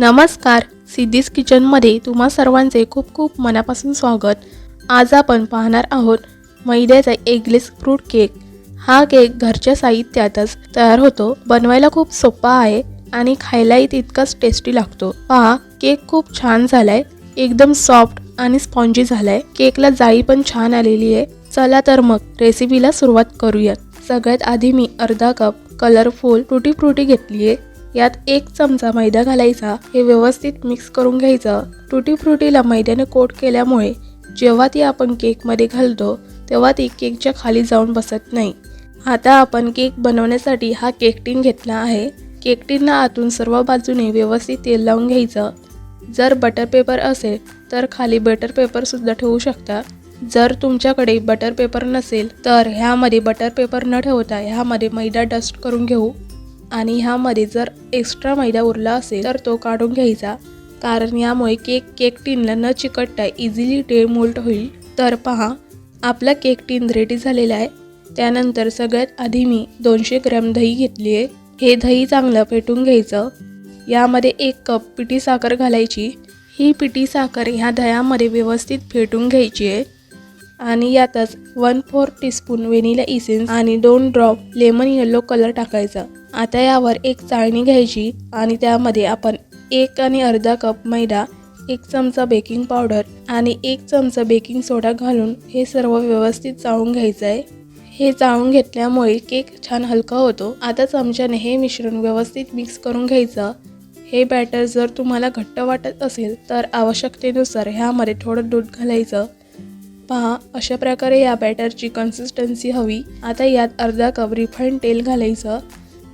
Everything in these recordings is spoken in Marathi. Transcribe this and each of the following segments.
नमस्कार. सिद्धीज किचनमध्ये तुम्हा सर्वांचे खूप खूप मनापासून स्वागत. आज आपण पाहणार आहोत मैद्याचा एगलेस फ्रूट केक हा केक घरच्या साहित्यातच तयार होतो बनवायला खूप सोपा आहे आणि खायलाही तितकाच टेस्टी लागतो. पहा केक खूप छान झालाय एकदम सॉफ्ट आणि स्पॉन्जी झालाय. केकला जाळी पण छान आलेली आहे. चला तर मग रेसिपीला सुरुवात करूयात. सगळ्यात आधी मी अर्धा कप कलरफुल फ्रुटी फ्रुटी घेतली आहे यात एक चमचा मैदा घालायचा. हे व्यवस्थित मिक्स करून घ्यायचं. टुटी फ्रुटीला मैद्याने कोट केल्यामुळे जेव्हा ती आपण केकमध्ये घालतो तेव्हा ती केकच्या खाली जाऊन बसत नाही. आता आपण केक बनवण्यासाठी हा केक टीन घेतला आहे. केक टीनला आतून सर्व बाजूने व्यवस्थित तेल लावून घ्यायचं. जर बटर पेपर असेल तर खाली बटर पेपरसुद्धा ठेवू शकता. जर तुमच्याकडे बटर पेपर नसेल तर ह्यामध्ये बटर पेपर न ठेवता ह्यामध्ये मैदा डस्ट करून घेऊ. आणि ह्यामध्ये जर एक्स्ट्रा मैदा उरला असेल तर तो काढून घ्यायचा. कारण यामुळे केक केक टीनला न चिकटता इझिली टे मोल्ट होईल. तर पहा आपला केक टीन रेडी झालेला आहे. त्यानंतर सगळ्यात आधी मी दोनशे ग्रॅम दही घेतली आहे. हे दही चांगलं फेटून घ्यायचं. यामध्ये एक कप पिठी साखर घालायची. ही पिठी साखर ह्या दह्यामध्ये व्यवस्थित फेटून घ्यायची आहे. आणि यातच one four teaspoon vanilla essence आणि दोन ड्रॉप लेमन येलो कलर टाकायचा. आता यावर एक चाळणी घ्यायची आणि त्यामध्ये आपण एक आणि अर्धा कप मैदा एक चमचा बेकिंग पावडर आणि एक चमचा बेकिंग सोडा घालून हे सर्व व्यवस्थित चाळून घ्यायचं आहे. हे चाळून घेतल्यामुळे केक छान हलका होतो. आता चमच्याने हे मिश्रण व्यवस्थित मिक्स करून घ्यायचं. हे बॅटर जर तुम्हाला घट्ट वाटत असेल तर आवश्यकतेनुसार ह्यामध्ये थोडं दूध घालायचं. पहा अशा प्रकारे या बॅटरची कन्सिस्टन्सी हवी. आता यात अर्धा कप रिफाईंड तेल घालायचं.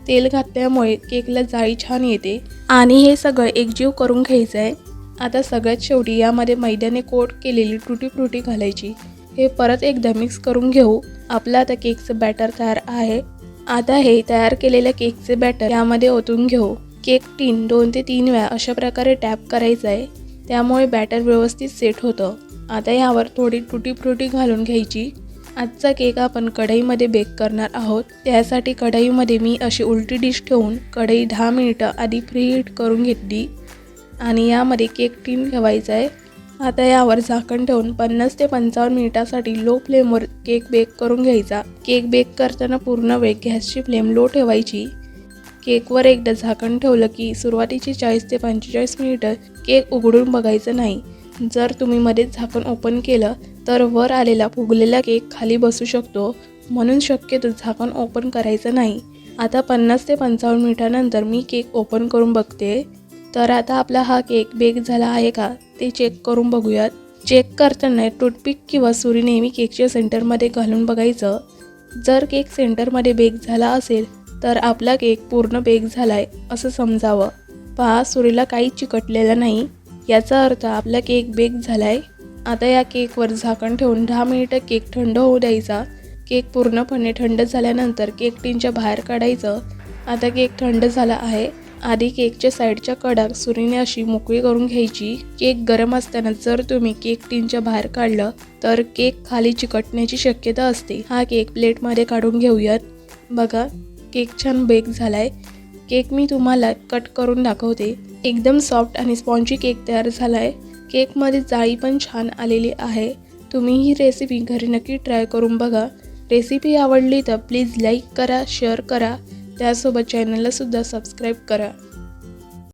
तेल घातल्यामुळे केकला जाळी छान येते. आणि हे सगळं एकजीव करून घ्यायचं आहे आता सगळ्यात शेवटी यामध्ये मैद्याने कोट केलेली टुटी फ्रुटी घालायची. हे परत एकदा मिक्स करून घेऊ. आपलं आता केकचं बॅटर तयार आहे. आता हे तयार केलेल्या केकचे बॅटर यामध्ये ओतून घेऊ. केक टीन दोन ते तीन वेळा अशा प्रकारे टॅप करायचं आहे त्यामुळे बॅटर व्यवस्थित सेट होतं. आता यावर थोडी टुटी फ्रुटी घालून घ्यायची. आजचा केक आपण कढईमध्ये बेक करणार आहोत. त्यासाठी कढईमध्ये मी अशी उलटी डिश ठेवून कढई दहा मिनिटं आधी फ्री हीट करून घेतली. आणि यामध्ये केक टीन ठेवायचा आहे. आता यावर झाकण ठेवून पन्नास ते पंचावन्न मिनिटासाठी लो फ्लेमवर केक बेक करून घ्यायचा. केक बेक करताना पूर्ण वेळ गॅसची फ्लेम लो ठेवायची. केकवर एकदा झाकण ठेवलं की सुरुवातीची चाळीस ते पंचेचाळीस मिनिटं केक उघडून बघायचं नाही. जर तुम्ही मध्येच झाकण ओपन केलं तर वर आलेला फुगलेला केक खाली बसू शकतो म्हणून शक्यतो झाकण ओपन करायचं नाही. आता पन्नास ते पंचावन्न मिनिटानंतर मी केक ओपन करून बघते. तर आता आपला हा केक बेक झाला आहे का ते चेक करून बघूयात. चेक करताना टूथपिक किंवा सुरी नेहमी केकच्या सेंटरमध्ये घालून बघायचं. जर केक सेंटरमध्ये बेक झाला असेल तर आपला केक पूर्ण बेक झाला आहे असं समजावं. पहा सुरीला काही चिकटलेलं नाही. याचा अर्थ आपला केक बेक झाला आहे आता या केकवर झाकण ठेवून दहा मिनिटं केक थंड होऊ द्यायचा. केक पूर्णपणे थंड झाल्यानंतर केक टीनच्या बाहेर काढायचं. आता केक थंड झाला आहे. आधी केकच्या साईडच्या कडा सुरीने अशी मोकळी करून घ्यायची. केक गरम असताना जर तुम्ही केक टीनच्या बाहेर काढलं तर केक खाली चिकटण्याची शक्यता असते. हा केक प्लेटमध्ये काढून घेऊयात. बघा केक छान बेक झालाय. केक मी तुम्हाला कट करून दाखवते. एकदम सॉफ्ट आणि स्पॉन्जी केक तयार झाला आहे केकमध्ये जाळी पण छान आलेली आहे. तुम्ही ही रेसिपी घरी नक्की ट्राय करून बघा. रेसिपी आवडली तर प्लीज लाईक करा शेअर करा. त्यासोबत चॅनलला सुद्धा सबस्क्राईब करा.